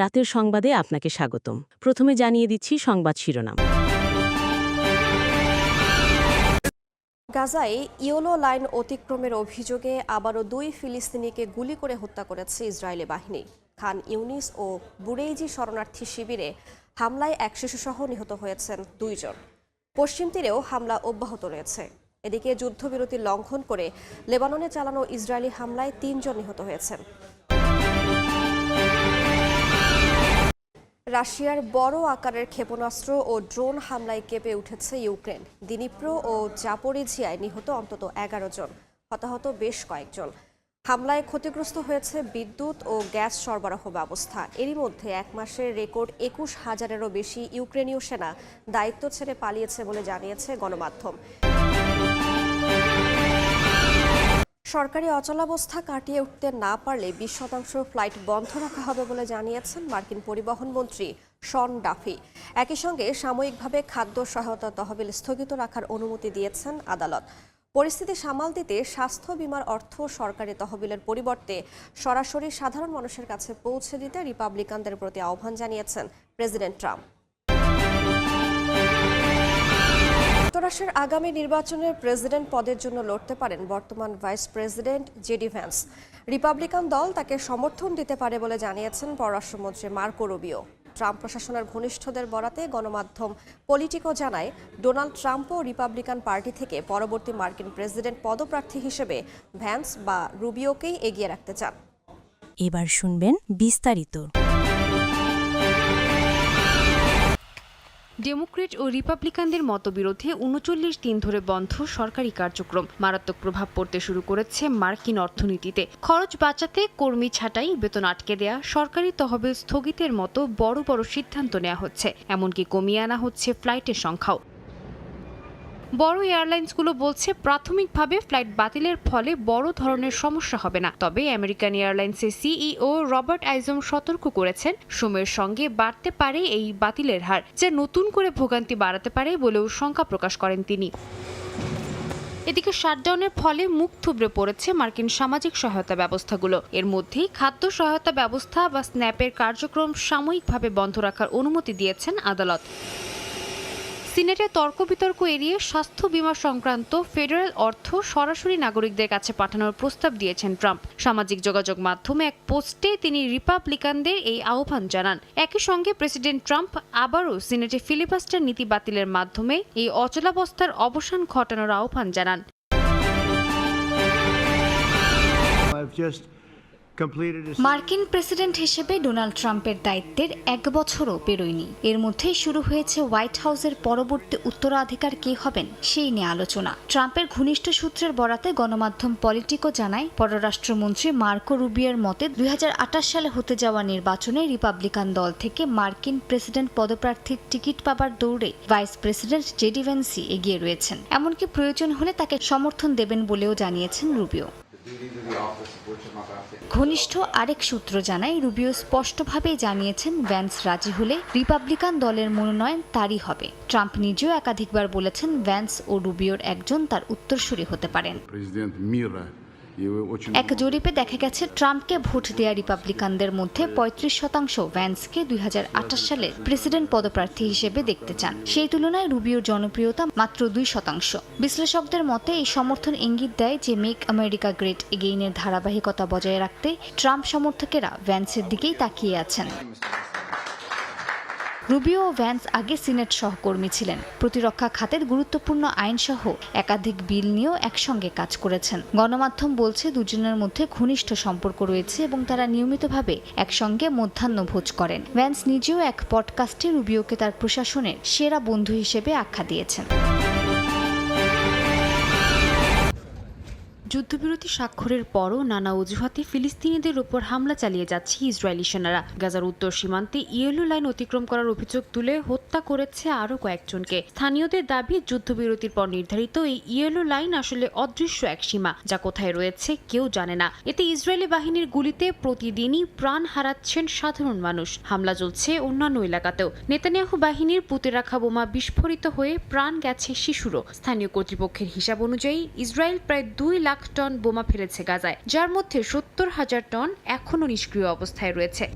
রাতের সংবাদে আপনাকে স্বাগতম। প্রথমে জানিয়ে দিচ্ছি সংবাদ শিরোনাম। গাজায় ইয়োলো লাইন অতিক্রমের অভিযোগে আবারও দুই ফিলিস্তিনিকে গুলি করে হত্যা করেছে ইসরায়েলি বাহিনী। খান ইউনিস ও বুরেইজি শরণার্থী শিবিরে হামলায় এক শিশুসহ নিহত হয়েছেন দুইজন। পশ্চিম তীরেও হামলা অব্যাহত রয়েছে। এদিকে যুদ্ধবিরতি লঙ্ঘন করে লেবাননে চালানো ইসরায়েলি হামলায় তিনজন নিহত হয়েছেন। রাশিয়ার বড় আকারের ক্ষেপণাস্ত্র ও ড্রোন হামলায় কেঁপে উঠেছে ইউক্রেন। দিনিপ্রো ও জাপোরিঝিয়ায় নিহত অন্তত এগারো জন, হতাহত বেশ কয়েকজন। হামলায় ক্ষতিগ্রস্ত হয়েছে বিদ্যুৎ ও গ্যাস সরবরাহ ব্যবস্থা। এরই মধ্যে এক মাসের রেকর্ড একুশ হাজারেরও বেশি ইউক্রেনীয় সেনা দায়িত্ব ছেড়ে পালিয়েছে বলে জানিয়েছে গণমাধ্যম। সরকারি অচলাবস্থা কাটিয়ে উঠতে না পারলে বিশ শতাংশ ফ্লাইট বন্ধ রাখা হবে বলে জানিয়েছেন মার্কিন পরিবহন মন্ত্রী শন ডাফি। একই সঙ্গে সাময়িকভাবে খাদ্য সহায়তা তহবিল স্থগিত রাখার অনুমতি দিয়েছেন আদালত। পরিস্থিতি সামাল দিতে স্বাস্থ্য বিমার অর্থ সরকারি তহবিলের পরিবর্তে সরাসরি সাধারণ মানুষের কাছে পৌঁছে দিতে রিপাবলিকানদের প্রতি আহ্বান জানিয়েছেন প্রেসিডেন্ট ট্রাম্প। যুক্তরাষ্ট্রের আগামী নির্বাচনের প্রেসিডেন্ট পদের জন্য লড়তে পারেন বর্তমান vice president JD Vance. Republican দল তাকে সমর্থন দিতে পারে বলে জানিয়েছেন পররাষ্ট্রমন্ত্রী মার্কো রুবিও। ট্রাম্প প্রশাসনের ঘনিষ্ঠদের বরাতে গণমাধ্যম পলিটিকো জানায়, ডোনাল্ড ট্রাম্পও রিপাবলিকান পার্টি থেকে পরবর্তী মার্কিন প্রেসিডেন্ট পদপ্রার্থী হিসেবে ভ্যান্স বা রুবিওকেই এগিয়ে রাখতে চান। এবার শুনবেন বিস্তারিত। ডেমোক্রেট ও রিপাবলিকানদের মতবিরোধে উনচল্লিশ দিন ধরে বন্ধ সরকারি কার্যক্রম। মারাত্মক প্রভাব পড়তে শুরু করেছে মার্কিন অর্থনীতিতে। খরচ বাঁচাতে কর্মী ছাঁটাই, বেতন আটকে দেয়া, সরকারি তহবিল স্থগিতের মতো বড় বড় সিদ্ধান্ত নেওয়া হচ্ছে। এমনকি কমিয়ে আনা হচ্ছে ফ্লাইটের সংখ্যাও। বড় এয়ারলাইন্সগুলো বলছে প্রাথমিকভাবে ফ্লাইট বাতিলের ফলে বড় ধরনের সমস্যা হবে না। তবে আমেরিকান এয়ারলাইন্সের সিইও রবার্ট আইজম সতর্ক করেছেন, সময়ের সঙ্গে বাড়তে পারে এই বাতিলের হার, যা নতুন করে ভোগান্তি বাড়াতে পারে বলেও শঙ্কা প্রকাশ করেন তিনি। এদিকে শাটডাউনের ফলে মুখ থুবড়ে পড়েছে মার্কিন সামাজিক সহায়তা ব্যবস্থাগুলো। এর মধ্যেই খাদ্য সহায়তা ব্যবস্থা বা স্ন্যাপের কার্যক্রম সাময়িকভাবে বন্ধ রাখার অনুমতি দিয়েছেন আদালত। সিনেটে তর্ক বিতর্ক এড়িয়ে স্বাস্থ্য বীমা সংক্রান্ত ফেডারেল অর্থ সরাসরি নাগরিকদের কাছে পাঠানোর প্রস্তাব দিয়েছেন ট্রাম্প। সামাজিক যোগাযোগ মাধ্যমে এক পোস্টে তিনি রিপাবলিকানদের এই আহ্বান জানান। একই সঙ্গে প্রেসিডেন্ট ট্রাম্প আবারও সিনেটে ফিলিবাস্টার নীতি বাতিলের মাধ্যমে এই অচলাবস্থার অবসান ঘটানোর আহ্বান জানান। মার্কিন প্রেসিডেন্ট হিসেবে ডোনাল্ড ট্রাম্পের দায়িত্বের এক বছরও পেরোয়নি। এর মধ্যেই শুরু হয়েছে হোয়াইট হাউসের পরবর্তী উত্তরাধিকার কে হবেন সেই নিয়ে আলোচনা। ট্রাম্পের ঘনিষ্ঠ সূত্রের বরাতে গণমাধ্যম পলিটিকো জানায়, পররাষ্ট্রমন্ত্রী মার্কো রুবিয়ার মতে দুই হাজার আঠাশ সালে হতে যাওয়া নির্বাচনে রিপাবলিকান দল থেকে মার্কিন প্রেসিডেন্ট পদপ্রার্থীর টিকিট পাবার দৌড়ে ভাইস প্রেসিডেন্ট জেডি ভ্যান্সি এগিয়ে রয়েছেন। এমনকি প্রয়োজন হলে তাকে সমর্থন দেবেন বলেও জানিয়েছেন রুবিও। ঘনিষ্ঠ আরেক সূত্র জানায়, রুবিও স্পষ্টভাবে জানিয়েছেন, ভ্যান্স রাজি হলে রিপাবলিকান দলের মনোনয়ন তারই হবে। ট্রাম্প নিজেও একাধিকবার বলেছেন, ভ্যান্স ও রুবিওর একজন তার উত্তরসূরি হতে পারেন। এক জরিপে দেখা গেছে, ট্রাম্পকে ভোট দেয়া রিপাবলিকানদের মধ্যে পঁয়ত্রিশ শতাংশ ভ্যান্সকে দুই সালে প্রেসিডেন্ট পদপ্রার্থী হিসেবে দেখতে চান। সেই তুলনায় রুবিওর জনপ্রিয়তা মাত্র দুই শতাংশ। বিশ্লেষকদের মতে, এই সমর্থন ইঙ্গিত দেয় যে, মেক আমেরিকা গ্রেট এগেইনের ধারাবাহিকতা বজায় রাখতে ট্রাম্প সমর্থকেরা ভ্যান্সের দিকেই তাকিয়ে আছেন। রুবিও ও ভ্যান্স আগে সিনেট সহকর্মী ছিলেন। প্রতিরক্ষা খাতের গুরুত্বপূর্ণ আইনসহ একাধিক বিল নিয়েও একসঙ্গে কাজ করেছেন। গণমাধ্যম বলছে, দুজনের মধ্যে ঘনিষ্ঠ সম্পর্ক রয়েছে এবং তারা নিয়মিতভাবে একসঙ্গে মধ্যাহ্ন ভোজ করেন। ভ্যান্স নিজেও এক পডকাস্টে রুবিওকে তার প্রশাসনের সেরা বন্ধু হিসেবে আখ্যা দিয়েছেন। যুদ্ধবিরতি স্বাক্ষরের পরও নানা অজুহাতে ফিলিস্তিনিদের ওপর হামলা চালিয়ে যাচ্ছে ইসরায়েলি সেনারা। গাজার উত্তর সীমান্তে ইয়েলো লাইন অতিক্রম করার অভিযোগ তুলে হত্যা করেছে আরও কয়েকজনকে। স্থানীয়দের দাবি, যুদ্ধবিরতির পর নির্ধারিত এই ইয়েলো লাইন আসলে অদৃশ্য এক সীমা, যা কোথায় রয়েছে কেউ জানে না। এতে ইসরায়েলি বাহিনীর গুলিতে প্রতিদিনই প্রাণ হারাচ্ছেন সাধারণ মানুষ। হামলা চলছে অন্যান্য এলাকাতেও। নেতানিয়াহু বাহিনীর পুঁতে রাখা বোমা বিস্ফোরিত হয়ে প্রাণ গেছে শিশুরও। স্থানীয় কর্তৃপক্ষের হিসাব অনুযায়ী ইসরায়েল প্রায় দুই লাখ টন বোমা ফেলেছে গাজায়, যার মধ্যে সত্তর হাজার টন এখনও নিষ্ক্রিয় অবস্থায় রয়েছে।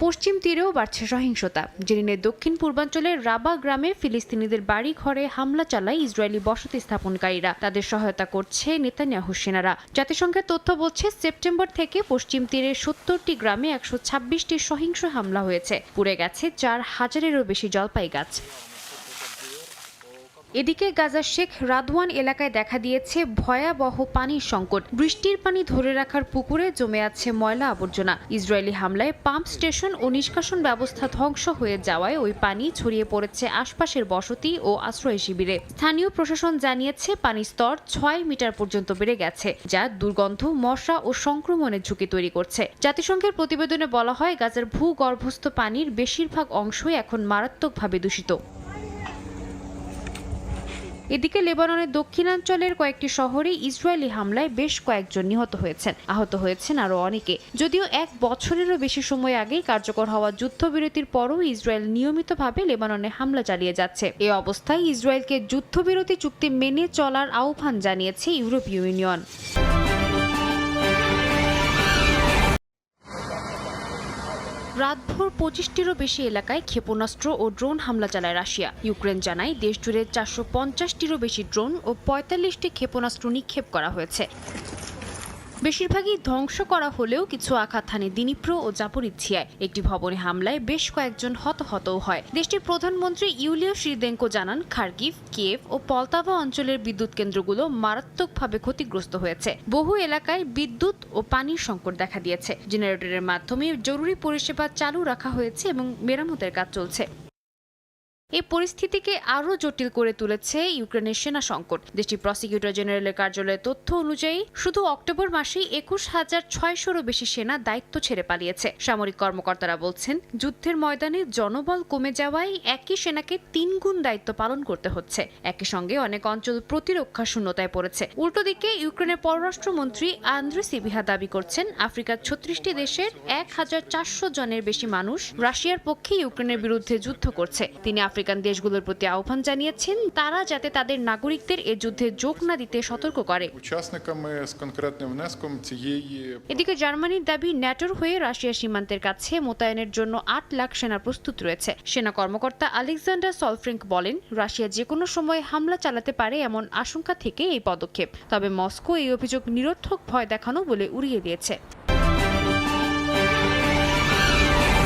পশ্চিম তীরেও বাড়ছে সহিংসতা। জেরিনের দক্ষিণ পূর্বাঞ্চলের রাবা গ্রামে ফিলিস্তিনিদের বাড়ি ঘরে হামলা চালায় ইসরায়েলি বসতি স্থাপনকারীরা। তাদের সহায়তা করছে নেতানিয়াহু সেনারা। জাতিসংঘের তথ্য বলছে, সেপ্টেম্বর থেকে পশ্চিম তীরে সত্তরটি গ্রামে একশো ছাব্বিশটি সহিংস হামলা হয়েছে। পুড়ে গেছে চার হাজারেরও বেশি জলপাই গাছ এদিকে গাজার শেখ রাদওয়ান এলাকায় দেখা দিয়েছে ভয়াবহ পানির সংকট। বৃষ্টির পানি ধরে রাখার পুকুরে জমে আছে ময়লা আবর্জনা। ইসরায়েলি হামলায় পাম্প স্টেশন ও নিষ্কাশন ব্যবস্থা ধ্বংস হয়ে যাওয়ায় ওই পানি ছড়িয়ে পড়েছে আশপাশের বসতি ও আশ্রয় শিবিরে। স্থানীয় প্রশাসন জানিয়েছে পানির স্তর ছয় মিটার পর্যন্ত বেড়ে গেছে, যা দুর্গন্ধ, মশা ও সংক্রমণের ঝুঁকি তৈরি করছে। জাতিসংঘের প্রতিবেদনে বলা হয়, গাজার ভূগর্ভস্থ পানির বেশিরভাগ অংশই এখন মারাত্মকভাবে দূষিত। এদিকে লেবাননের দক্ষিণাঞ্চলের কয়েকটি শহরে ইসরায়েলি হামলায় বেশ কয়েকজন নিহত হয়েছেন। আহত হয়েছেন আরও অনেকে। যদিও এক বছরেরও বেশি সময় আগেই কার্যকর হওয়া যুদ্ধবিরতির পরও ইসরায়েল নিয়মিতভাবে লেবাননে হামলা চালিয়ে যাচ্ছে। এ অবস্থায় ইসরায়েলকে যুদ্ধবিরতি চুক্তি মেনে চলার আহ্বান জানিয়েছে ইউরোপীয় ইউনিয়ন। রাতভর পঁচিশটিরও বেশি এলাকায় ক্ষেপণাস্ত্র ও ড্রোন হামলা চালায় রাশিয়া। ইউক্রেন জানায়, দেশজুড়ে চারশো পঞ্চাশটিরও বেশি ড্রোন ও পঁয়তাল্লিশটি ক্ষেপণাস্ত্র নিক্ষেপ করা হয়েছে। বেশিরভাগই ধ্বংস করা হলেও কিছু আঘাত হানে দিনীপ্র ও জাপরিচ্ছিয়ায় একটি ভবনে হামলায় বেশ কয়েকজন হতাহতও হয়। দেশটির প্রধানমন্ত্রী ইউলিও শ্রীদেঙ্কো জানান খার্কিভ কিয়েভ ও পলতাভা অঞ্চলের বিদ্যুৎ কেন্দ্রগুলো মারাত্মকভাবে ক্ষতিগ্রস্ত হয়েছে। বহু এলাকায় বিদ্যুৎ ও পানির সংকট দেখা দিয়েছে। জেনারেটরের মাধ্যমে জরুরি পরিষেবা চালু রাখা হয়েছে এবং মেরামতের কাজ চলছে। এই পরিস্থিতিকে আরও জটিল করে তুলেছে ইউক্রেনের সেনা সংকট। দেশটির প্রসিকিউটর জেনারেলের কার্যালয়ের তথ্য অনুযায়ী, শুধু অক্টোবর মাসেই একুশ হাজার ছয়শোরও বেশি সেনা দায়িত্ব ছেড়ে পালিয়েছে। সামরিক কর্মকর্তারা বলছেন, যুদ্ধের ময়দানে জনবল কমে যাওয়ায় একই সেনাকে তিন গুণ দায়িত্ব পালন করতে হচ্ছে। একই সঙ্গে অনেক অঞ্চল প্রতিরক্ষা শূন্যতায় পড়েছে। উল্টো দিকে, ইউক্রেনের পররাষ্ট্রমন্ত্রী আন্দ্রে সিবিহা দাবি করছেন, আফ্রিকার ছত্রিশটি দেশের এক হাজার চারশো জনের বেশি মানুষ রাশিয়ার পক্ষে ইউক্রেনের বিরুদ্ধে যুদ্ধ করছে। তিনি আফ্রিকান দেশগুলোর প্রতি আহ্বান জানিয়েছেন তারা যাতে তাদের নাগরিকদের এ যুদ্ধে যোগ না দিতে সতর্ক করে। এদিকে জার্মানির দাবি ন্যাটোর হয়ে রাশিয়া সীমান্তের কাছে মোতায়েনের জন্য আট লাখ সেনা প্রস্তুত রয়েছে। সেনা কর্মকর্তা আলেকজান্ডার সলফ্রিঙ্ক বলেন রাশিয়া যে কোনো সময় হামলা চালাতে পারে এমন আশঙ্কা থেকে এই পদক্ষেপ। তবে মস্কো এই অভিযোগ নিরর্থক ভয় দেখানো বলে উড়িয়ে দিয়েছে।